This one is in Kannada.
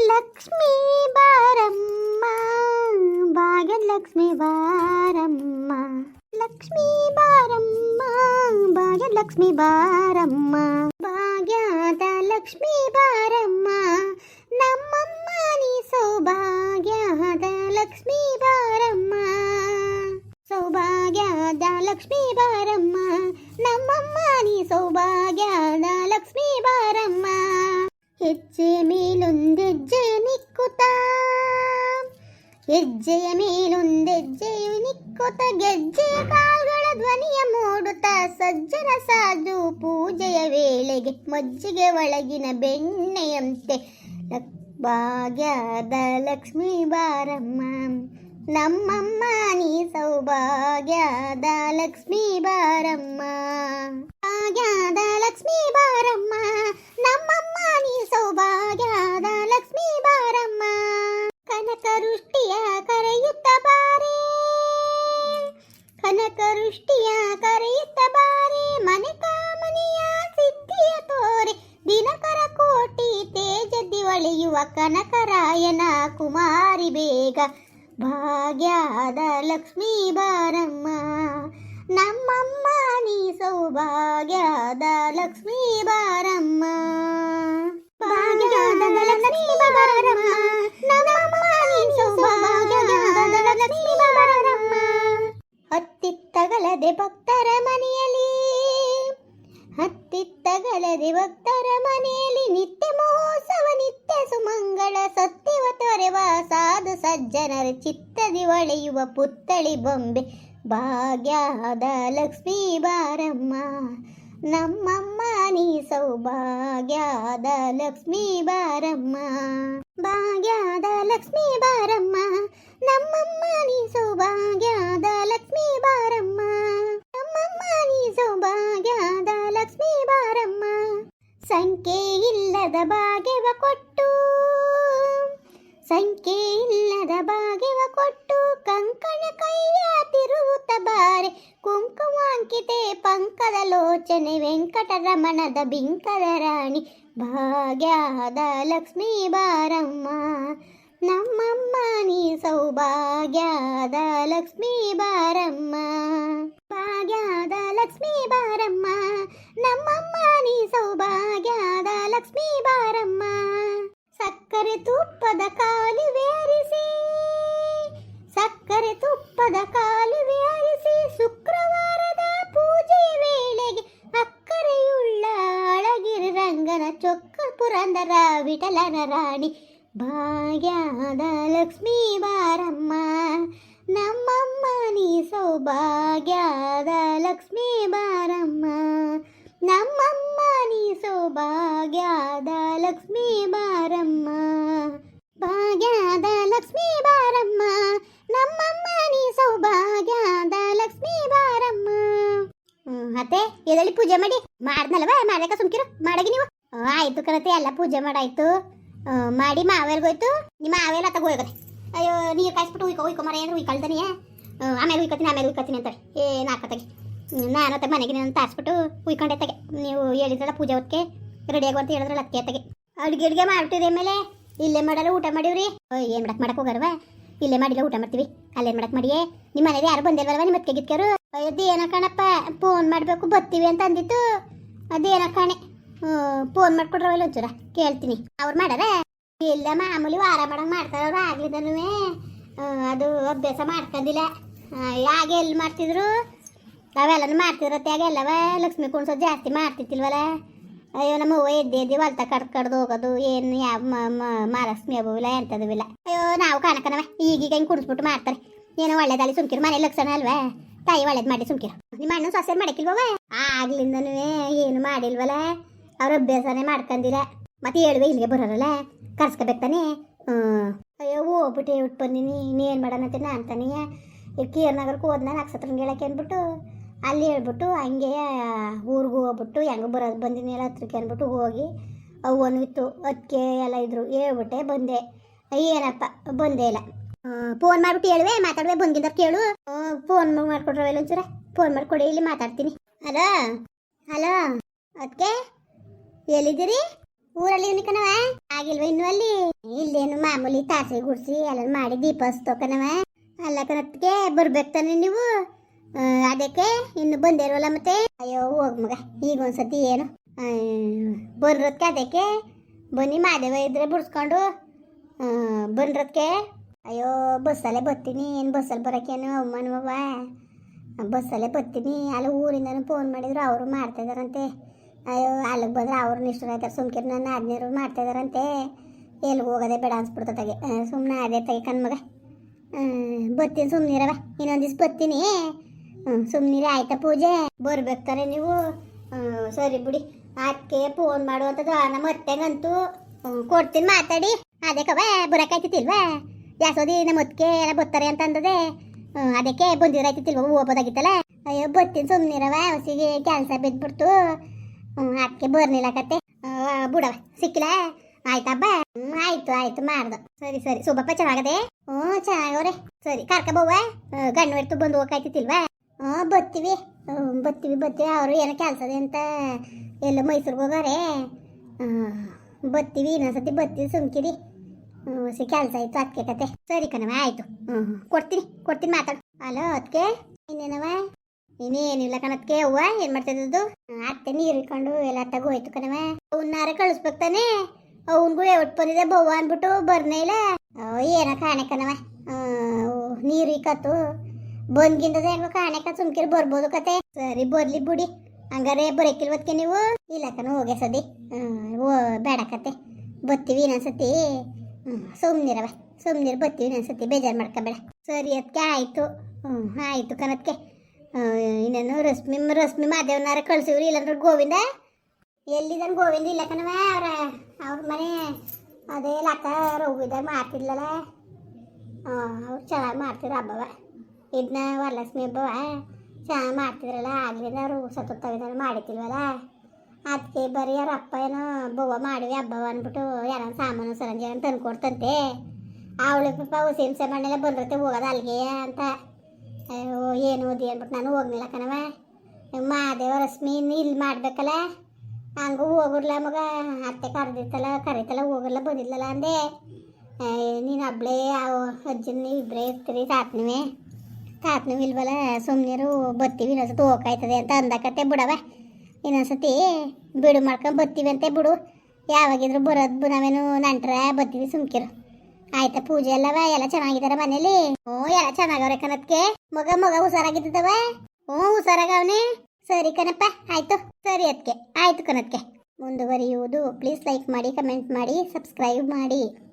ಲಕ್ಷ್ಮೀ ಬಾರಮ್ಮ ಭಾಗ್ಯಲಕ್ಷ್ಮಿ ಬಾರಮ್ಮ. ಲಕ್ಷ್ಮೀ ಬಾರಮ್ಮ ಭಾಗ್ಯಲಕ್ಷ್ಮಿ ಬಾರಮ್ಮ. ಭಾಗ್ಯದ ಲಕ್ಷ್ಮೀ ಬಾರಮ್ಮ ಮೇಲೊಂದೆಜ್ಜೆ ನಿಕ್ಕುತ್ತ ಹೆಜ್ಜೆಯ ಮೇಲೊಂದೆಜ್ಜೆಯು ನಿಕ್ಕುತ್ತ ಗೆಜ್ಜೆಯ ಕಾಲ್ಗಳ ಧ್ವನಿಯ ಮೂಡುತ್ತ ಸಜ್ಜನ ಸಾಧು ಪೂಜೆಯ ವೇಳೆಗೆ ಮಜ್ಜಿಗೆ ಒಳಗಿನ ಬೆಣ್ಣೆಯಂತೆ ಲಕ್- ಭಾಗ್ಯದ ಲಕ್ಷ್ಮೀ ಬಾರಮ್ಮ ನಮ್ಮಮ್ಮ ನೀ ಸೌಭಾಗ್ಯದ ಲಕ್ಷ್ಮೀ ಬಾರಮ್ಮ ಭಾಗ್ಯದ ಲಕ್ಷ್ಮೀ ಬಾರಮ್ಮ, ನಮ್ಮಮ್ಮ ನೀ ಸೌಭಾಗ್ಯದ ಲಕ್ಷ್ಮೀ ಬಾರಮ್ಮ. ಕನಕ ವೃಷ್ಟಿಯ ಕರೆಯುತ್ತ ಬಾರೆ ಕನಕ ವೃಷ್ಟಿಯ ಕರೆಯುತ್ತ ಬಾರಿ, ಮನೆ ಕಾಮನೆಯ ಸಿದ್ಧಿಯ ತೋರೆ, ದಿನಕರ ಕೋಟಿ ತೇಜದಿ ಒಳೆಯುವ ಕನಕರಾಯನ ಕುಮಾರಿ ಬೇಗ. ಭಾಗ್ಯದ ಲಕ್ಷ್ಮೀ ಬಾರಮ್ಮ ನಮ್ಮಮ್ಮ ನೀ ಸೌಭಾಗ್ಯದ ಲಕ್ಷ್ಮೀ ಬಾರಮ್ಮ. ಭಾಗ್ಯದ ಲಕ್ಷ್ಮೀ ಬಾರಮ್ಮ. ನಮ್ಮಮ್ಮ ನೀ ಸೌಭಾಗ್ಯದ ಲಕ್ಷ್ಮೀ ಬಾರಮ್ಮ. ಹತ್ತಿತ್ತಗಲದೆ ಭಕ್ತರ ಮನೆಯಲ್ಲಿ ಹತ್ತಿತ್ತಗಲದೆ ಭಕ್ತರ ಮನೆಯಲ್ಲಿ ನಿತ್ಯ ಮಹೋತ್ಸವ ನಿತ್ಯ ಸುಮಂಗಳ ಸತ್ಯವ ತೊರೆವ ಸಾಧು ಸಜ್ಜನರ ಚಿತ್ತದಿ ಒಳೆಯುವ ಪುತ್ತಳಿ ಬೊಂಬೆ. ಭಾಗ್ಯದ ಲಕ್ಷ್ಮೀ ಬಾರಮ್ಮ, ನಮ್ಮಮ್ಮ ನೀ ಸೌಭಾಗ್ಯದ ಲಕ್ಷ್ಮೀ ಬಾರಮ್ಮ. ಭಾಗ್ಯದ ಲಕ್ಷ್ಮೀ ಬಾರಮ್ಮ, ನಮ್ಮಮ್ಮ ನೀ ಸೌಭಾಗ್ಯದ ಲಕ್ಷ್ಮೀ ಬಾರಮ್ಮ. ನಮ್ಮಮ್ಮ ನೀ ಸೌಭಾಗ್ಯದ ಲಕ್ಷ್ಮೀ ಬಾರಮ್ಮ. ಸಂಖ್ಯೆ ಇಲ್ಲದ ಭಾಗ್ಯವ ಕೊಟ್ಟು ವೆಂಕಟರಮಣದ ಬಿಂಕದ ರಾಣಿ ಭಾಗ್ಯದ ಲಕ್ಷ್ಮೀ ಬಾರಮ್ಮ. ನಮ್ಮಮ್ಮ, ನೀ ಸೌಭಾಗ್ಯದ ಲಕ್ಷ್ಮೀ ಬಾರಮ್ಮ. ಭಾಗ್ಯದ ಲಕ್ಷ್ಮೀ ಬಾರಮ್ಮ, ನಮ್ಮಮ್ಮ, ನೀ ಸೌಭಾಗ್ಯದ ಲಕ್ಷ್ಮೀ ಬಾರಮ್ಮ. ಸಕ್ಕರೆ ತುಪ್ಪದ ಕಾಲುವೇರಿಸಿ ಸಕ್ಕರೆ ತುಪ್ಪದ ಕಾಲುವೇರಿಸಿ ವಿಠಲನ ರಾಣಿ. ಭಾಗ್ಯದ ಲಕ್ಷ್ಮೀ ಬಾರಮ್ಮ. ನಮ್ಮಮ್ಮ ನೀ ಸೌಭಾಗ್ಯದ ಲಕ್ಷ್ಮೀ ಬಾರಮ್ಮ. ನಮ್ಮಮ್ಮ ನೀ ಸೌಭಾಗ್ಯದ ಲಕ್ಷ್ಮೀ ಬಾರಮ್ಮ. ಭಾಗ್ಯದ ಲಕ್ಷ್ಮೀ ಬಾರಮ್ಮ. ನಮ್ಮಮ್ಮ ನೀ ಸೌಭಾಗ್ಯದ ಲಕ್ಷ್ಮೀ ಬಾರಮ್ಮ. ಅತ್ತೆ ಎದಳಿ ಪೂಜೆ ಮಾಡಿ. ಮಾಡ್ದಲ್ವ? ಮಾಡಕ ಸುಮ್ಕಿರು? ಆ, ಆಯ್ತು ಕರತೆ, ಎಲ್ಲ ಪೂಜೆ ಮಾಡಾಯ್ತು. ಮಾಡಿ ಮಾವೇಲ್ಗೋಯ್ತು ನಿಮ್ಮ ಮಾವೆಲ್ಲ ತಗೋಯ್ಕತೆ ಅಯ್ಯೋ ನೀರು ಕಾಯಿಸ್ಬಿಟ್ಟು ಉಯ್ಕೊ ಉಯ್ಕೊ ಮರ ಏನು ಉಯ್ಕೊಳ್ತಾನೆ ಆಮೇಲೆ ಉಯ್ಕೊತೀನಿ ಆಮೇಲೆ ಉಯ್ಕೊತೀನಿ ಅಂತಾರೆ ಏ ನಾಲ್ಕತ್ತಾಗೆ ನಾನು ಅತ್ತ ಮನೆಗೆ ನಾನು ತಾರಿಸ್ಬಿಟ್ಟು ಉಯ್ಕೊಂಡೆ ತಗೆ. ನೀವು ಹೇಳಿದ್ರಲ್ಲ ಪೂಜೆ ಹೊತ್ತಿಗೆ ರೆಡಿ ಅಂತ ಹೇಳಿದ್ರಲ್ಲ ಅತ್ತೆ ತಗೆ. ಅಡುಗೆ ಅಡುಗೆ ಮಾಡ್ಬಿಟ್ಟಿದೆ ಆಮೇಲೆ. ಇಲ್ಲೇ ಮಾಡಲ್ಲ, ಊಟ ಮಾಡಿವ್ರಿ ಏನು ಮಾಡಕ್ ಮಾಡಕ್ಕೆ ಹೋಗಲ್ವಾ ಇಲ್ಲೇ ಮಾಡಿಲ್ಲ, ಊಟ ಮಾಡ್ತೀವಿ. ಅಲ್ಲೇನು ಮಾಡಕ್ಕೆ ಮಾಡಿಯೇ? ನಿಮ್ಮ ಮನೇಲಿ ಯಾರು ಬಂದಿಲ್ವಲ್ವ ನಿಮ್ಮ ಅತ್ತಿಗೆ ಗಿತ್ಕರು ಅದೇನೋ ಕಣಪ್ಪ ಫೋನ್ ಮಾಡಬೇಕು ಬರ್ತೀವಿ ಅಂತ ಅಂದಿತ್ತು. ಅದೇನೋ ಕಾಣೆ. ಫೋನ್ ಮಾಡ್ಕೊಡ್ರವಲ್ಲ ಒಂಚೂರ ಕೇಳ್ತೀನಿ. ಅವ್ರು ಮಾಡಾರ? ಇಲ್ಲ ಮಾಮೂಲಿ ವಾರ ಮಾಡಂಗೆ ಮಾಡ್ತಾರೆ ಅವ್ರು ಆಗ್ಲಿದನು ಅದು ಅಭ್ಯಾಸ ಮಾಡ್ಕೊಂಡಿಲ್ಲ ಆಗ ಎಲ್ಲಿ ಮಾಡ್ತಿದ್ರು? ಅವೆಲ್ಲನೂ ಮಾಡ್ತಿರತ್ತೆ ಆಗೆಲ್ಲವ ಲಕ್ಷ್ಮಿ ಕುಣ್ಸೋ ಜಾಸ್ತಿ ಮಾಡ್ತಿತ್ತಿಲ್ವಲ್ಲ ಅಯ್ಯೋ, ನಮ್ಮ ಅವ್ವ ಎದ್ದೆ ಎದ್ದಿ ಹೊಲ್ತ ಕಡ್ ಕಡ್ದು ಹೋಗೋದು. ಏನು ಯಾವ ಮಹಾಲಕ್ಷ್ಮಿ ಹಬ್ಬವಿಲ್ಲ ಇಲ್ಲ ಅಯ್ಯೋ, ನಾವು ಕಾಣಕನವ. ಈಗೀಗ ಹಿಂಗೆ ಕುಣಿಸ್ಬಿಟ್ಟು ಮಾಡ್ತಾರೆ. ಏನೋ ಒಳ್ಳೇದಲ್ಲಿ ಸುಮ್ಕಿರು. ಮನೆ ಲಕ್ಷಣ ಅಲ್ವಾ? ತಾಯಿ ಒಳ್ಳೇದು ಮಾಡಿ ಸುಮ್ಕಿರು. ನಿಮ್ಮ ಅಣ್ಣ ಸೊಸೆ ಮಾಡಕ್ಕಿಲ್ವವ ಆಗ್ಲಿಂದನೂ ಏನು ಮಾಡಿಲ್ವಲ್ಲ ಅವ್ರ ಅಭ್ಯಾಸನೇ ಮಾಡ್ಕೊಂಡಿಲ್ಲ ಮತ್ತೆ ಹೇಳುವೆ ಇಲ್ಲಿಗೆ ಬರೋರಲ್ಲ? ಕರ್ಸ್ಕೋಬೇಕು ತಾನೆ? ಅಯ್ಯೋ, ಹೋಗ್ಬಿಟ್ಟು ಹೇಳ್ಬಿಟ್ಟು ಬಂದಿನಿ. ಇನ್ನೇನು ಮಾಡೋಣಂತೆ ನಾನು ತಾನೇ ಈಗ ಕೀರ್ನಗರಕ್ಕೆ ಹೋದ್ನ ನಕ್ಷತ್ರ ಹೇಳಕ್ಕೆ ಅಂದ್ಬಿಟ್ಟು, ಅಲ್ಲಿ ಹೇಳ್ಬಿಟ್ಟು, ಹಂಗೆ ಊರಿಗೆ ಹೋಗ್ಬಿಟ್ಟು, ಹೆಂಗೆ ಬರೋದು ಬಂದಿನಿ ಎಲ್ಲ ಹತ್ರಕ್ಕೆ ಅಂದ್ಬಿಟ್ಟು ಹೋಗಿ ಅವನು ಇತ್ತು ಅದಕ್ಕೆ ಎಲ್ಲ ಇದ್ರು. ಹೇಳ್ಬಿಟ್ಟೆ, ಬಂದೆ. ಏನಪ್ಪ, ಬಂದೇ ಇಲ್ಲ. ಫೋನ್ ಮಾಡ್ಬಿಟ್ಟು ಹೇಳುವೆ, ಮಾತಾಡುವೆ ಬಂದಿದ್ದ ಕೇಳು. ಫೋನ್ ಮಾಡ್ಕೊಡ್ರವೆ ಒಂಚೂರ ಫೋನ್ ಮಾಡ್ಕೊಡಿ ಇಲ್ಲಿ ಮಾತಾಡ್ತೀನಿ. ಹಲೋ? ಹಲೋ? ಅದಕ್ಕೆ ಎಲ್ಲಿದ್ದೀರಿ? ಊರಲ್ಲಿ ಕಣವ ಆಗಿಲ್ವ ಇನ್ನು ಅಲ್ಲಿ? ಇಲ್ಲೇನು ಮಾಮೂಲಿ ತಾಸೆ ಗುಡ್ಸಿ ಎಲ್ಲ ಮಾಡಿ ದೀಪ ಹಸ್ತೋಕನವ ಅಲ್ಲ ಕನತ್ಗೆ ಬರ್ಬೇಕು ನೀವು? ಅದಕ್ಕೆ ಇನ್ನು ಬಂದಿರೋಲ್ಲ ಮತ್ತೆ? ಅಯ್ಯೋ, ಹೋಗ್ ಮಗ, ಈಗ ಒಂದ್ಸತಿ ಏನು? ಬಂದ್ರದ್ಕೆ ಅದಕ್ಕೆ ಬನ್ನಿ ಮಾದೇವ ಇದ್ರೆ ಬಿಡ್ಸ್ಕೊಂಡು. ಬಂದ್ರದ್ಕೆ ಅಯ್ಯೋ, ಬಸ್ಸಲ್ಲೇ ಬರ್ತೀನಿ ಏನು ಬಸ್ಸಲ್ಲಿ ಬರೋಕ್ಕೇನು ಅವಮಾನವ ಬಸ್ಸಲ್ಲೇ ಬರ್ತೀನಿ ಅಲ್ಲಿ ಊರಿಂದನೂ ಫೋನ್ ಮಾಡಿದ್ರು, ಅವರು ಮಾಡ್ತಾ ಇದಾರಂತೆ ಅಯ್ಯೋ, ಅಲ್ಲಿಗೆ ಬಂದ್ರೆ ಅವ್ರು ನಿಷ್ಠರ ಆಯ್ತಾರೆ. ಸುಮ್ಕಿರ್ ನನ್ನ ಮಾಡ್ತಾ ಇದಾರಂತೆ. ಎಲ್ಲಿಗೆ ಹೋಗೋದೇ ಬೇಡ ಅನ್ಸ್ಬಿಡ್ತದಾಗೆ ಸುಮ್ಮನೆ ಅದೇ ತಗೆ ಕಣ್ಮಗ ಬರ್ತೀನಿ ಸುಮ್ಮನಿರವ ಇನ್ನೊಂದು ದಿವ್ಸ ಬರ್ತೀನಿ. ಹ್ಞೂ ಸುಮ್ಮನಿರಿ ಆಯ್ತಾ ಪೂಜೆ? ಬರ್ಬೇಕಾರೆ ನೀವು. ಸರಿ ಬಿಡಿ. ಅದಕ್ಕೆ ಫೋನ್ ಮಾಡುವಂಥದ್ದು ನಮ್ಮ ಅತ್ತೆಗಂತೂ ಕೊಡ್ತೀನಿ ಮಾತಾಡಿ. ಅದೇ ಅದಕ್ಕವ ಬರೋಕ್ಕಾಯ್ತಿಲ್ವಾ ಯಾಸೋದಿ, ನಮ್ಮ ಅತ್ತಿಗೆ ಎಲ್ಲ ಬರ್ತಾರೆ ಅಂತ ಅಂದದೆ. ಅದಕ್ಕೆ ಬಂದಿರಾಯ್ತಿಲ್ವ ಹೋಗ್ಬೋದಾಗಿತ್ತಲ್ಲ? ಅಯ್ಯೋ, ಬರ್ತೀನಿ ಸುಮ್ಮನಿರವ ಹೊಸಿಗೆ ಕೆಲಸ ಬಿದ್ಬಿಡ್ತು. ಹ್ಞೂ ಅದಕ್ಕೆ ಬರ್ನಿಲ್ಲ ಕತೆ. ಬಿಡವ ಸಿಕ್ಕಿಲ್ಲ ಆಯ್ತಬ್ಬ ಹ್ಞೂ ಆಯ್ತು ಆಯ್ತು, ಮಾಡ್ದು. ಸರಿ ಸರಿ. ಸುಬ್ಬಪ್ಪ ಚೆನ್ನಾಗದೆ? ಹ್ಞೂ, ಚೆನ್ನಾಗವ್ರೆ. ಸರಿ ಕರ್ಕಬವ್ವ ಗಂಡು ಹಿಡ್ತು ಬಂದು ಹೋಗಾಯ್ತಿಲ್ವಾ? ಹ್ಞೂ ಬರ್ತೀವಿ ಹ್ಞೂ ಬರ್ತೀವಿ ಬರ್ತೀವಿ ಅವರು ಏನೋ ಕೆಲಸದೆ ಅಂತ ಎಲ್ಲ ಮೈಸೂರಿಗೆ ಹೋಗಾರೆ. ಬರ್ತೀವಿ ಇನ್ನೊಂದ್ಸತಿ ಬರ್ತೀವಿ ಸುಮ್ಕಿರಿ. ಸಿ ಕೆಲಸ ಆಯ್ತು ಅದಕ್ಕೆ ಕತೆ. ಸರಿ ಕಣವ ಆಯಿತು. ಹ್ಞೂ ಕೊಡ್ತೀನಿ ಕೊಡ್ತೀನಿ, ಮಾತಾಡು. ಅಲೋ ಅದಕ್ಕೆ ಇನ್ನೇನವ ಇನ್ನೇನಿಲ್ಲ ಕಣತ್ಕೆ ಅವ್ವ? ಏನು ಮಾಡ್ತಿದ್ದದು ಅತ್ತೆ ನೀರು ಇಟ್ಕೊಂಡು ಎಲ್ಲ ತಗೋ ಹೋಯ್ತು ಕಣವ ಅವನ್ನಾರ ಕಳಿಸ್ಬೇಕು ತಾನೆ? ಅವನ್ಗೂ ಎವಟ್ ಬಂದಿದೆ ಬವ್ವ ಅಂದ್ಬಿಟ್ಟು ಬರ್ನೇ ಇಲ್ಲ? ಏನ ಕಾಣೆ ಕಣವ ನೀರು ಇಕ್ಕತ್ತು ಬಂದ್ಗಿಂದದ ಹೆಂಗೋ ಕಾಣೆಕ ಸುಮ್ಕಿರ್ ಬರ್ಬೋದು ಕತೆ. ಸರಿ, ಬರ್ಲಿ ಬಿಡಿ. ಹಂಗಾರೆ ಬರಕಿಲ್ವತ್ಕೆ ನೀವು? ಇಲ್ಲ ಕಣ, ಹೋಗೆ ಸದಿ ಓ, ಬೇಡ ಕತೆ. ಬತ್ತೀವಿ ಇನ್ನೊಂದ್ಸತಿ. ಸುಮ್ನಿರವ ಸುಮ್ನಿರು ಬತ್ತೀವಿ ಇನ್ನೊಂದ್ಸತಿ. ಬೇಜಾರು ಮಾಡ್ಕೊಬೇಡ. ಸರಿ ಅದಕ್ಕೆ ಆಯಿತು. ಹ್ಞೂ ಆಯಿತು ಕಣತ್ಕೆ. ಇನ್ನೇನು ರಶ್ಮಿ ರಶ್ಮಿ ಮಾದೇವನಾರ ಕಳ್ಸಿವ್ರಿ, ಇಲ್ಲಾಂದ್ರೆ ಗೋವಿಂದ. ಎಲ್ಲಿದ್ದಾನೆ ಗೋವಿಂದ? ಇಲ್ಲ ಕಣವ ಅವ್ರ ಅವ್ರ ಮನೆ ಅದೇ ಲತಾ ರೋಗಿದಾಗ ಮಾಡ್ತಿದ್ಲಲ್ಲ. ಅವ್ರು ಚೆನ್ನಾಗಿ ಮಾಡ್ತಿದ್ರು ಹಬ್ಬವ. ಇದನ್ನ ವರಲಕ್ಷ್ಮಿ ಹಬ್ಬವ. ಚೆನ್ನಾಗಿ ಮಾಡ್ತಿದ್ರಲ್ಲ, ಆಗ್ಲಿಂದ ಅವರು ಸತ್ತೋಗಿದಾರ ಮಾಡಿತಿಲ್ವಲ್ಲ ಅದಕ್ಕೆ ಬರೀ ಅವ್ರ ಅಪ್ಪ ಏನೋ ಬೊವ್ವ ಮಾಡಿವಿ ಹಬ್ಬವ ಅಂದ್ಬಿಟ್ಟು ಯಾರ ಸಾಮಾನು ಸರಂಜಿ ಅಂತ ತಂದ್ಕೊಡ್ತಂತೆ. ಅವಳಿಗೆ ಪಾಪ ಹುಸಿ ಹಿಂಸೆ ಮಣ್ಣೆಲ್ಲ ಬಂದಿರುತ್ತೆ, ಹೋಗೋದು ಅಲ್ಲಿಗೆ ಅಂತ. ಅಯ್ಯೋ ಏನು ಓದಿ ಅಂದ್ಬಿಟ್ಟು ನಾನು ಹೋಗ್ಲಿಲ್ಲ ಕಣವ ಮಾದೇವ ರಶ್ಮಿ ಇಲ್ಲಿ ಮಾಡ್ಬೇಕಲ್ಲ? ಹಂಗೂ ಹೋಗಿರ್ಲ ಮಗ. ಅತ್ತೆ ಕರೆದಿತ್ತಲ್ಲ, ಕರೀತಲ್ಲ, ಹೋಗಿರ್ಲ ಬಂದಿಲ್ಲಲ್ಲ ಅಂದೆ. ನೀನು ಒಬ್ಳೇ ಅಜ್ಜನ ಇಬ್ಬರೇ ಇರ್ತೀರಿ ತಾತ್ನವೇ. ತಾತನೂ ಇಲ್ವಲ್ಲ ಸುಮ್ಮನಿರು ಬರ್ತೀವಿ ಇನ್ನೊಂದ್ಸತಿ ಹೋಗಾಯ್ತದೆ ಅಂತ ಅಂದಕತ್ತೆ ಬಿಡವ ಇನ್ನೊಂದ್ಸತಿ ಬಿಡು ಮಾಡ್ಕೊಂಡು ಬರ್ತೀವಿ ಅಂತೆ ಬಿಡು. ಯಾವಾಗಿದ್ರು ಬರೋದು ನಾವೇನು ನಂಟ್ರ ಬರ್ತೀವಿ ಸುಮ್ಕಿರು. ಆಯ್ತಾ, ಪೂಜೆ ಅಲ್ಲವ ಎಲ್ಲ ಚೆನ್ನಾಗಿದಾರ ಮನೇಲಿ? ಹ್ಞೂ, ಎಲ್ಲ ಚೆನ್ನಾಗವ್ರೆ ಕನತ್ಗೆ ಮಗ ಮಗ ಹುಷಾರಾಗಿದ್ದವ ಹ್ಞೂ, ಹುಷಾರಾಗವ್ನೆ. ಸರಿ ಕಣಪ್ಪ, ಆಯ್ತು. ಸರಿ ಅದಕ್ಕೆ ಆಯ್ತು ಕಣತ್ಗೆ. ಮುಂದುವರಿಯುವುದು ಪ್ಲೀಸ್ ಲೈಕ್ ಮಾಡಿ ಕಮೆಂಟ್ ಮಾಡಿ ಸಬ್ಸ್ಕ್ರೈಬ್ ಮಾಡಿ.